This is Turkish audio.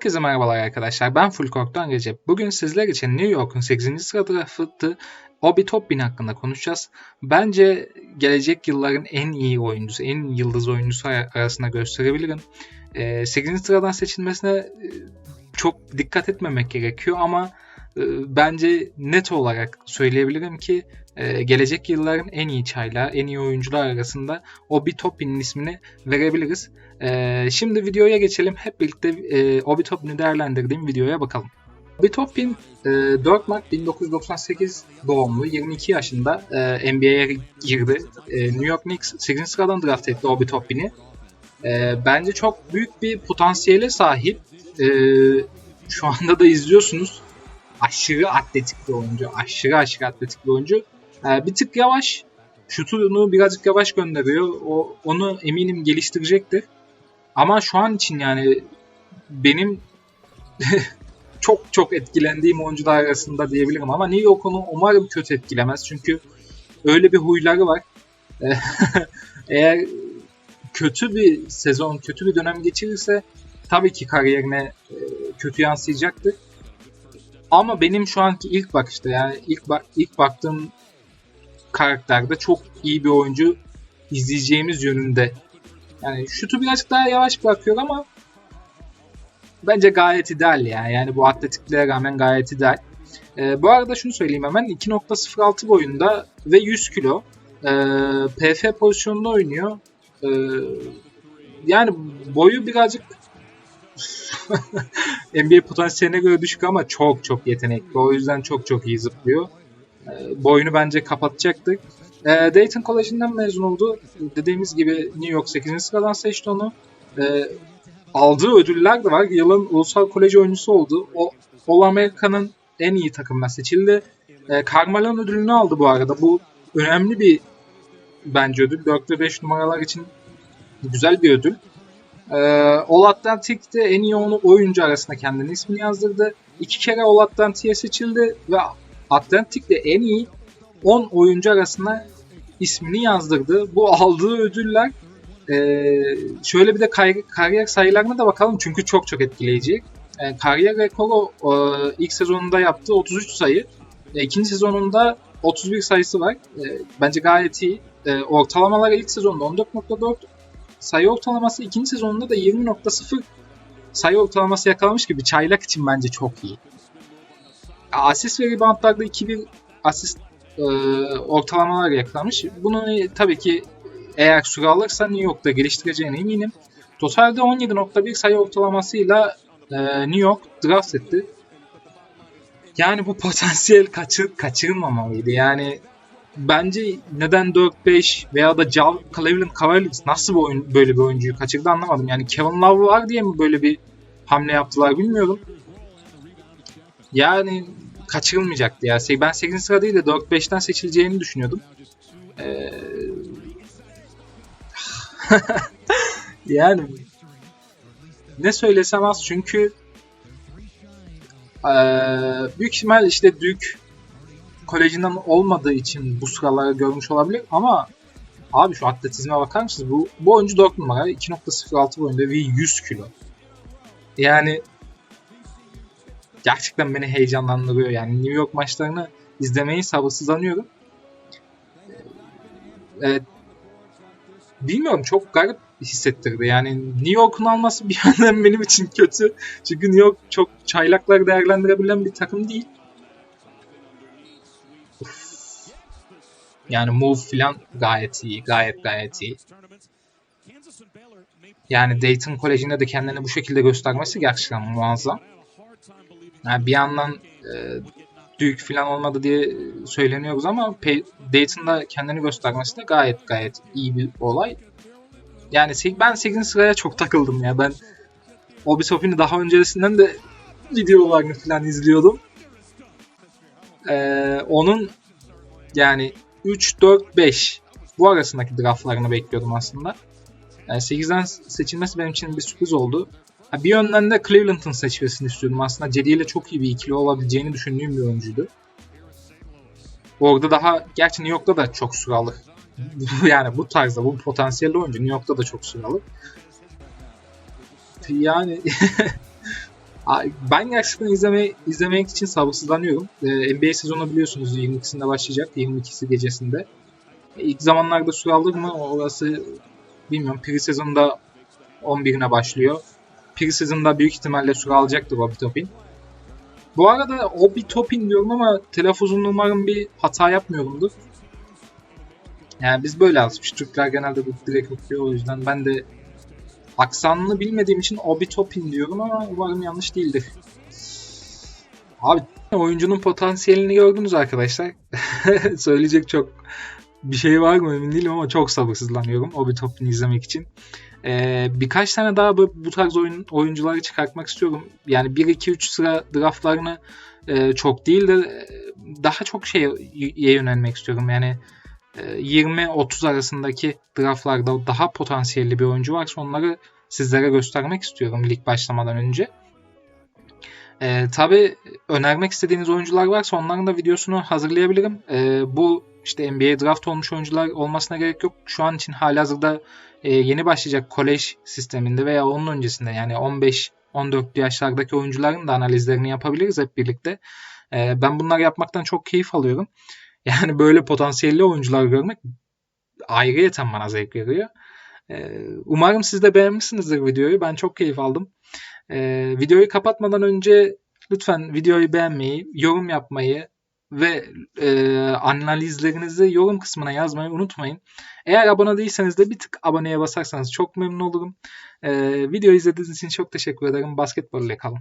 Herkese merhabalar arkadaşlar. Ben Fulkork'tan Recep. Bugün sizler için New York'un 8. sıra draftı Obi Toppin hakkında konuşacağız. Bence gelecek yılların en iyi oyuncusu, en yıldız oyuncusu arasında gösterebilirim. 8. Ee, sıradan seçilmesine e, çok dikkat etmemek gerekiyor ama e, bence net olarak söyleyebilirim ki e, gelecek yılların en iyi çaylar, en iyi oyuncular arasında Obi Toppin'in ismini verebiliriz. E, şimdi videoya geçelim. Hep birlikte e, Obi Toppin'i değerlendirdiğim videoya bakalım. Obi Toppin 4 Mart 1998 doğumlu, 22 yaşında NBA'ye girdi. New York Knicks 8. sıradan draft etti Obi Toppin'i. Bence çok büyük bir potansiyele sahip. Şu anda da izliyorsunuz aşırı atletik bir oyuncu. Aşırı aşırı atletik bir oyuncu. Ee, bir tık yavaş. Şutunu birazcık yavaş gönderiyor. O onu eminim geliştirecektir. Ama şu an için yani benim çok çok etkilendiğim oyuncular arasında diyebilirim ama New York onu umarım kötü etkilemez. Çünkü öyle bir huyları var. Eğer kötü bir sezon, kötü bir dönem geçirirse tabii ki kariyerine e, kötü yansıyacaktır. Ama benim şu anki ilk bakışta yani ilk bak ilk baktığım karakterde çok iyi bir oyuncu izleyeceğimiz yönünde. Yani şutu birazcık daha yavaş bırakıyor ama bence gayet ideal ya. Yani bu atletikliğe rağmen gayet ideal. Ee, bu arada şunu söyleyeyim hemen 2.06 boyunda ve 100 kilo. Ee, PF pozisyonunda oynuyor. Ee, yani boyu birazcık NBA potansiyeline göre düşük ama çok çok yetenekli. O yüzden çok çok iyi zıplıyor. E, boyunu bence kapatacaktır. E, Dayton College'inden mezun oldu. Dediğimiz gibi New York 8. sıradan seçti onu. E, aldığı ödüller de var. Yılın ulusal kolej oyuncusu oldu. O All America'nın en iyi takımına seçildi. E, Carmelo ödülünü aldı bu arada. Bu önemli bir bence ödül. 4 ve 5 numaralar için güzel bir ödül. Ee, All Atlantic'te en iyi onu oyuncu arasında kendini ismini yazdırdı. İki kere All Atlantic'e seçildi ve Atlantic'te en iyi 10 oyuncu arasında ismini yazdırdı. Bu aldığı ödüller e, şöyle bir de kar- kariyer sayılarına da bakalım çünkü çok çok etkileyici. E, kariyer rekoru e, ilk sezonunda yaptığı 33 sayı. E, ikinci sezonunda 31 sayısı var. E, bence gayet iyi. E, ortalamaları ilk sezonda 14.4, sayı ortalaması ikinci sezonunda da 20.0 sayı ortalaması yakalamış gibi çaylak için bence çok iyi. Asist ve reboundlarda 2000 asist e, ortalamalar yakalamış. Bunu e, tabii ki eğer süre alırsa New York'ta geliştireceğine eminim. Totalde 17.1 sayı ortalamasıyla e, New York draft etti. Yani bu potansiyel kaçır, kaçırılmamalıydı. Yani bence neden 4-5 veya da Jav Cleveland Cavaliers nasıl bu oyun, böyle bir oyuncuyu kaçırdı anlamadım. Yani Kevin Love var diye mi böyle bir hamle yaptılar bilmiyorum. Yani kaçırılmayacaktı ya. Ben 8. sıra değil de 4-5'ten seçileceğini düşünüyordum. Ee... yani ne söylesem az çünkü ee, büyük ihtimal işte Duke kolejinden olmadığı için bu sıraları görmüş olabilir ama abi şu atletizme bakar mısınız? Bu, bu oyuncu 4 numara 2.06 boyunda ve 100 kilo. Yani gerçekten beni heyecanlandırıyor. Yani New York maçlarını izlemeyi sabırsızlanıyorum. Evet. Bilmiyorum çok garip hissettirdi. Yani New York'un alması bir yandan benim için kötü. Çünkü New York çok çaylakları değerlendirebilen bir takım değil. Yani move filan gayet iyi. Gayet gayet iyi. Yani Dayton Koleji'nde de kendini bu şekilde göstermesi gerçekten muazzam. Yani bir yandan e, büyük falan olmadı diye söyleniyoruz ama Dayton'da kendini göstermesi de gayet gayet iyi bir olay. Yani ben 8. sıraya çok takıldım ya. Ben Obi Toppin'i daha öncesinden de videolarını falan izliyordum. Ee, onun yani 3, 4, 5 bu arasındaki draftlarını bekliyordum aslında. Yani 8'den seçilmesi benim için bir sürpriz oldu. Bir yönden de Cleveland'ın seçmesini istiyordum. Aslında Cedi ile çok iyi bir ikili olabileceğini düşündüğüm bir oyuncuydu. Orada daha, gerçi New York'ta da çok sıralı. yani bu tarzda, bu potansiyelli oyuncu New York'ta da çok sıralı. Yani Ben gerçekten izleme, izlemek için sabırsızlanıyorum. Ee, NBA sezonu biliyorsunuz 22'sinde başlayacak. 22'si gecesinde. İlk zamanlarda süre alır mı? Orası bilmiyorum. Pre sezonda 11'ine başlıyor. Pre sezonda büyük ihtimalle süre alacaktır Obi Toppin. Bu arada Obi Toppin diyorum ama telaffuzunu umarım bir hata yapmıyorumdur. Yani biz böyle alışmış. Türkler genelde bu direkt okuyor o yüzden ben de aksanını bilmediğim için Obi Toppin diyorum ama umarım yanlış değildir. Abi oyuncunun potansiyelini gördünüz arkadaşlar. Söyleyecek çok bir şey var mı emin değilim ama çok sabırsızlanıyorum Obi Toppin'i izlemek için. Ee, birkaç tane daha bu, bu tarz oyun, oyuncuları çıkartmak istiyorum. Yani 1-2-3 sıra draftlarını e, çok değil de e, daha çok şeye yönelmek istiyorum. Yani e, 20-30 arasındaki draftlarda daha potansiyelli bir oyuncu varsa onları sizlere göstermek istiyorum lig başlamadan önce. Ee, Tabi önermek istediğiniz oyuncular varsa onların da videosunu hazırlayabilirim. Ee, bu işte NBA draft olmuş oyuncular olmasına gerek yok. Şu an için halihazırda e, yeni başlayacak kolej sisteminde veya onun öncesinde yani 15-14 yaşlardaki oyuncuların da analizlerini yapabiliriz hep birlikte. Ee, ben bunları yapmaktan çok keyif alıyorum. Yani böyle potansiyelli oyuncular görmek ayrıyeten bana zevk veriyor. Ee, umarım siz de beğenmişsinizdir videoyu. Ben çok keyif aldım. Ee, videoyu kapatmadan önce lütfen videoyu beğenmeyi, yorum yapmayı ve e, analizlerinizi yorum kısmına yazmayı unutmayın. Eğer abone değilseniz de bir tık aboneye basarsanız çok memnun olurum. Ee, video izlediğiniz için çok teşekkür ederim. Basketbol ile kalın.